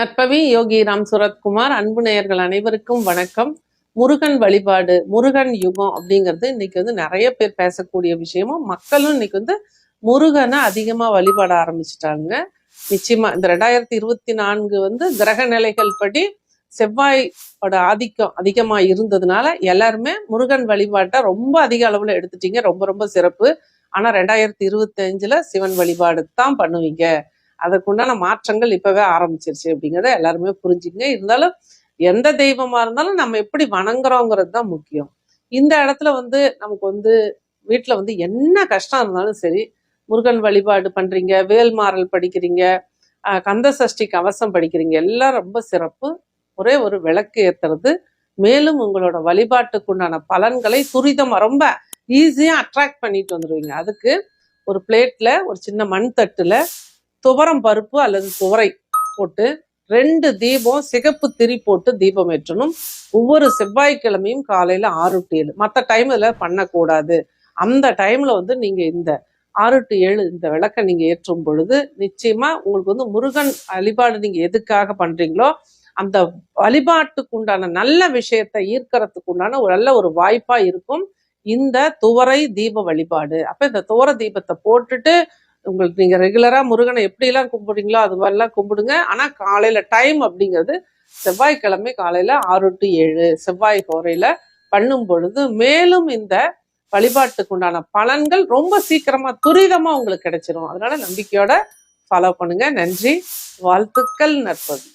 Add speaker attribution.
Speaker 1: நற்பவி யோகி ராம் சுரத்குமார் அன்பு நேயர்கள் அனைவருக்கும் வணக்கம். முருகன் வழிபாடு முருகன் யுகம் அப்படிங்கிறது இன்னைக்கு வந்து நிறைய பேர் பேசக்கூடிய விஷயமும் மக்களும் இன்னைக்கு வந்து முருகனை அதிகமா வழிபாட ஆரம்பிச்சிட்டாங்க. நிச்சயமா இந்த ரெண்டாயிரத்தி இருபத்தி நான்கு வந்து கிரக நிலைகள் படி செவ்வாயோட ஆதிக்கம் அதிகமா இருந்ததுனால எல்லாருமே முருகன் வழிபாட்டை ரொம்ப அதிக அளவுல எடுத்துட்டீங்க. ரொம்ப ரொம்ப சிறப்பு. ஆனா ரெண்டாயிரத்தி இருபத்தி அஞ்சுல சிவன் வழிபாடு தான் பண்ணுவீங்க. அதுக்குண்டான மாற்றங்கள் இப்பவே ஆரம்பிச்சிருச்சு அப்படிங்கிறத எல்லாருமே புரிஞ்சுங்க இருந்தாலும் எந்த தெய்வமா இருந்தாலும் நம்ம எப்படி வணங்குறோங்கிறது தான் முக்கியம். இந்த இடத்துல வந்து நமக்கு வந்து வீட்டில் வந்து என்ன கஷ்டம் இருந்தாலும் சரி முருகன் வழிபாடு பண்றீங்க வேல்மாறல் படிக்கிறீங்க கந்த சஷ்டி கவசம் படிக்கிறீங்க எல்லாம் ரொம்ப சிறப்பு. ஒரே ஒரு விளக்கு ஏத்துறது. மேலும் உங்களோட வழிபாட்டுக்குண்டான பலன்களை துரிதம் ரொம்ப ஈஸியா அட்ராக்ட் பண்ணிட்டு வந்துடுவீங்க அதுக்கு ஒரு பிளேட்ல ஒரு சின்ன மண் தட்டுல துவரம் பருப்பு அல்லது துவரை போட்டு ரெண்டு தீபம் சிகப்பு திரி போட்டு தீபம் ஏற்றணும். ஒவ்வொரு செவ்வாய்க்கிழமையும் காலையில ஆறு டு ஏழு. மற்ற டைமில் பண்ணக்கூடாது. அந்த டைம்ல வந்து நீங்க இந்த ஆறு டு ஏழு இந்த விளக்கை நீங்க ஏற்றும் பொழுது நிச்சயமா உங்களுக்கு வந்து முருகன் வழிபாடு நீங்க எதுக்காக பண்றீங்களோ அந்த வழிபாட்டுக்கு உண்டான நல்ல விஷயத்தை ஈர்க்கறதுக்கு உண்டான ஒரு நல்ல ஒரு வாய்ப்பா இருக்கும். இந்த துவரை தீப வழிபாடு. அப்போ இந்த துவர தீபத்தை போட்டுட்டு உங்களுக்கு நீங்க ரெகுலரா முருகனை எப்படிலாம் கும்பிடுறீங்களோ அது மாதிரிலாம் கும்பிடுங்க. ஆனா காலையில டைம் அப்படிங்கிறது செவ்வாய்க்கிழமை காலையில ஆறு டு ஏழு செவ்வாய் கோரையில பண்ணும் பொழுது மேலும் இந்த வழிபாட்டுக்கு உண்டான பலன்கள் ரொம்ப சீக்கிரமா துரிதமா உங்களுக்கு கிடைச்சிரும். அதனால நம்பிக்கையோட ஃபாலோ பண்ணுங்க. நன்றி. வாழ்த்துக்கள் நற்பது.